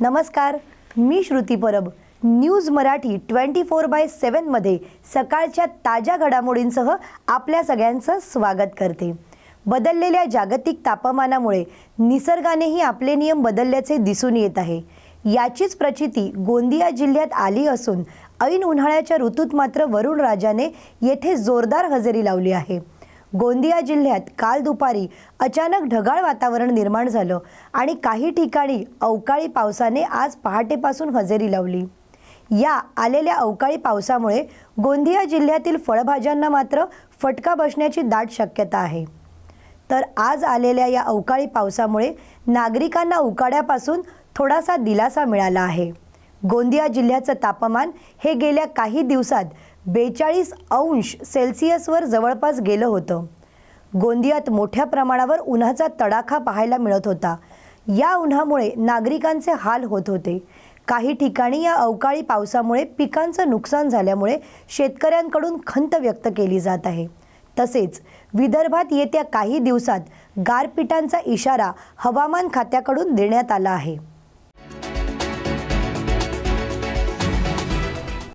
नमस्कार मी Shruti Parab. News Marathi twenty four by सेवनमध्ये सकाळच्या ताज्या घडामोडींसह आपल्या सगळ्यांचं स्वागत करते. बदललेल्या जागतिक तापमानामुळे निसर्गानेही आपले नियम बदलल्याचे दिसून येत आहे. याचीच प्रचिती गोंदिया जिल्ह्यात आली असून ऐन उन्हाळ्याच्या ऋतूत मात्र वरुण राजाने येथे जोरदार हजेरी लावली आहे. गोंदिया जिल्ह्यात काल दुपारी अचानक ढगाळ वातावरण निर्माण झालं आणि काही ठिकाणी अवकाळी पावसाने आज पहाटेपासून हजेरी लावली. या आलेल्या अवकाळी पावसामुळे गोंदिया जिल्ह्यातील फळभाज्यांना मात्र फटका बसण्याची दाट शक्यता आहे. तर आज आलेल्या या अवकाळी पावसामुळे नागरिकांना उकाड्यापासून थोडासा दिलासा मिळाला आहे. गोंदिया जिल्ह्याचं तापमान हे गेल्या काही दिवसात बेचाळीस अंश सेल्सिअसवर जवळपास गेलं होतं. गोंदियात मोठ्या प्रमाणावर उन्हाचा तडाखा पाहायला मिळत होता. या उन्हामुळे नागरिकांचे हाल होत होते. काही ठिकाणी या अवकाळी पावसामुळे पिकांचं नुकसान झाल्यामुळे शेतकऱ्यांकडून खंत व्यक्त केली जात आहे. तसेच विदर्भात येत्या काही दिवसात गारपिटांचा इशारा हवामान खात्याकडून देण्यात आला आहे.